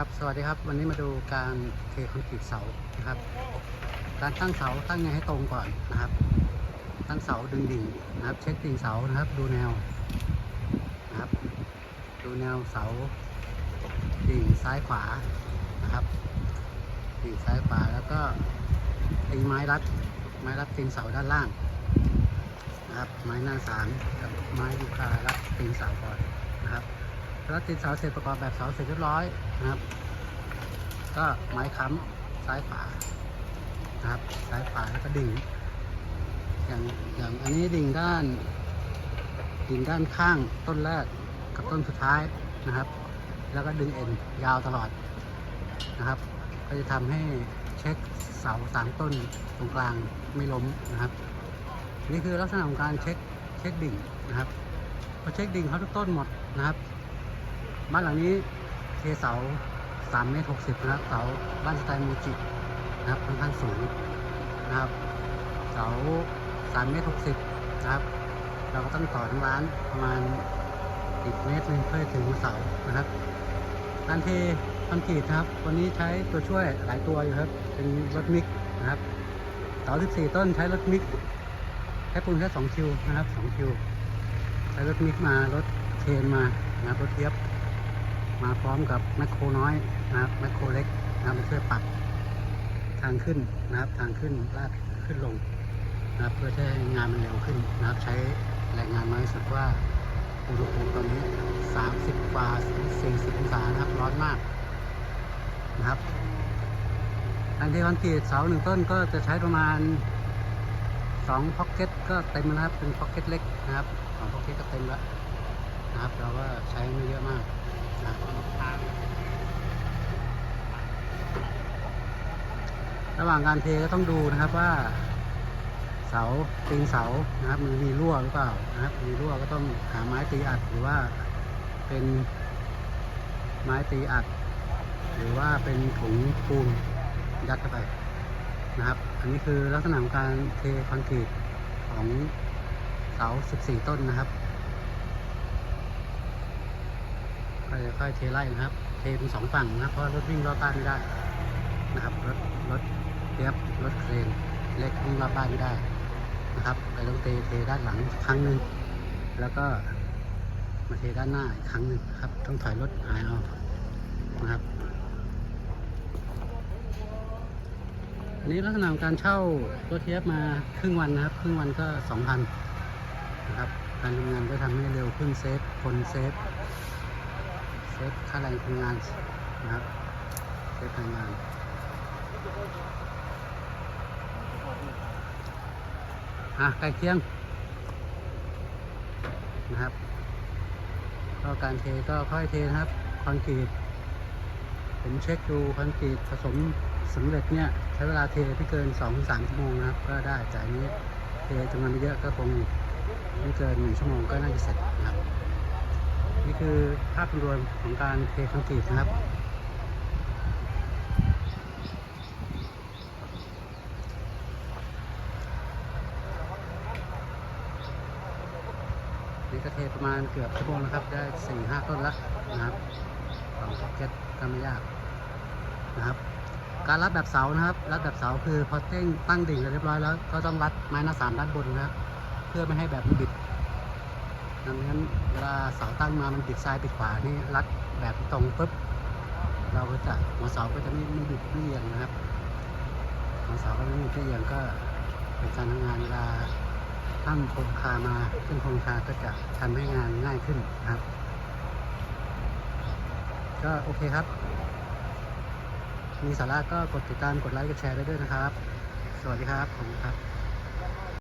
ครับสวัสดีครับ วันนี้มาดูการเทคอนกรีตเสานะครับ การตั้งเสาตั้งไงให้ตรงก่อนนะครับ ตั้งเสาดึงดิ่งนะครับ เช็คดิ่งเสานะครับ ดูแนวนะครับ ดูแนวเสาดิ่งซ้ายขวานะครับดิ่งซ้ายขวาแล้วก็ตีไม้รัดไม้รัดตีนเสาด้านล่างนะครับ ไม้หน้าสามกับไม้ยูคารัดตีนเสาก่อนนะครับ แล้วติดเสาเสร็จประกอบแบบเสาเสร็จเรียบร้อยนะครับ ก็ไม้ค้ำซ้ายขวานะครับซ้ายขวาแล้วก็ดิ่งอย่างอย่างอันนี้ดิ่งด้าน ดิ่งด้านข้างต้นแรกกับต้นสุดท้ายนะครับ แล้วก็ดึงเอ็นยาวตลอดนะครับ ก็จะทำให้เช็คเสาสามต้นตรงกลางไม่ล้มนะครับ นี่คือลักษณะของการเช็คเช็คดิ่งนะครับพอเช็คดิ่งเขาทุกต้นหมดนะครับ บ้านหลังนี้เทเสา3เมตร60นะครับเสาบ้านสไตล์มูจินะครับค่อนข้างสูงนะครับเสา3เมตร60นะครับ เราก็ต้องต่อทั้งร้านประมาณอีกเมตรหนึ่งเพื่อถึงเสานะครับการเทคอนกรีตนะครับ วันนี้ใช้ตัวช่วยหลายตัวอยู่ครับ เป็นรถมิกนะครับเสา14 ต้นใช้รถมิกใช้ปูนแค่2คิวนะครับ2คิวใช้รถมิกมารถเคนมานะครับรถเทียบ มาพร้อมกับแมคโครน้อยนะครับแมคโครเล็กนะมาช่วยปัดทางขึ้นนะครับทางขึ้นลาดขึ้นลงนะครับเพื่อให้งานมันเร็วขึ้นนะครับใช้แรงงานน้อยสุดว่าอุณหภูมิตอนนี้ 30กว่า40องศานะครับร้อนมากนะครับการเทคอนกรีตเสาหนึ่งต้นก็จะใช้ประมาณ2พ็อกเก็ตก็เต็มแล้วนะครับเป็นพ็อกเก็ตเล็กนะครับสองพ็อกเก็ตก็เต็มแล้ว นะครับเราก็ใช้ไม่เยอะมากระหว่างการเทก็ต้องดูนะครับว่า เสาตีนเสานะครับมันมีรั่วหรือเปล่านะครับ มีรั่วก็ต้องหาไม้ตีอัดหรือว่าเป็นไม้ตีอัด หรือว่าเป็นถุงปูนยัดเข้าไปนะครับ อันนี้คือลักษณะของการเทคอนกรีตของเสา 14 ต้นนะครับ ก็จะ ค่อยเทไล่นะครับ เทเป็นสองฝั่งนะครับ เพราะรถวิ่งรอบบ้านไม่ได้นะครับ รถรถเทียบรถเครนเล็กวิ่งรอบบ้านไม่ได้นะครับเลยต้องเทเทด้านหลังครั้งหนึ่งแล้วก็มาเทด้านหน้าอีกครั้งหนึ่งครับ ต้องถอยรถหายเอานะครับอันนี้ลักษณะการเช่ารถเทียบมาครึ่งวันนะครับ ครึ่งวันก็สองพันนะครับ การทำงานก็ทำให้เร็วขึ้นเซฟคนเซฟ เซฟค่าแรงทำงานนะครับเซฟพลังงานอะใกล้เคียงนะครับก็การเทก็ค่อยเทนะครับคอนกรีตผมเช็คดูคอนกรีตผสมสำเร็จเนี่ยใช้เวลาเทไม่เกิน 2-3 ชั่วโมงนะครับ ก็ได้แต่อันนี้เทจำนวนเยอะก็คงไม่เกิน 1 ชั่วโมงก็น่าจะเสร็จนะครับ นี่คือภาพรวมของการเทคอนกรีตนะครับ นี่ก็เทประมาณเกือบชั่วโมงนะครับ ได้สี่ห้าต้นแล้วนะครับสองพ็อกเก็ตก็ไม่ยากนะครับการรัดแบบเสานะครับรัดแบบเสาคือพอเต้งตั้งดิ่งเรียบร้อยแล้วก็ต้องรัดไม้หน้าสามด้านบนนะครับเพื่อไม่ให้แบบมันบิด ดังนั้นเวลาเสาตั้งมามันบิดซ้ายบิดขวานี่รัดแบบตรงปุ๊บเราก็จะหัวเสาก็จะไม่ไม่บิดไม่เอียงนะครับหัวเสาก็ไม่บิดไม่เอียงก็เป็นการทำงานเวลาตั้งโครงคามาขึ้นโครงคาก็จะทำให้งานง่ายขึ้นนะครับ ก็โอเคครับ มีสาระก็กดติดตามกดไลค์กดแชร์ได้ด้วยนะครับ สวัสดีครับผมครับ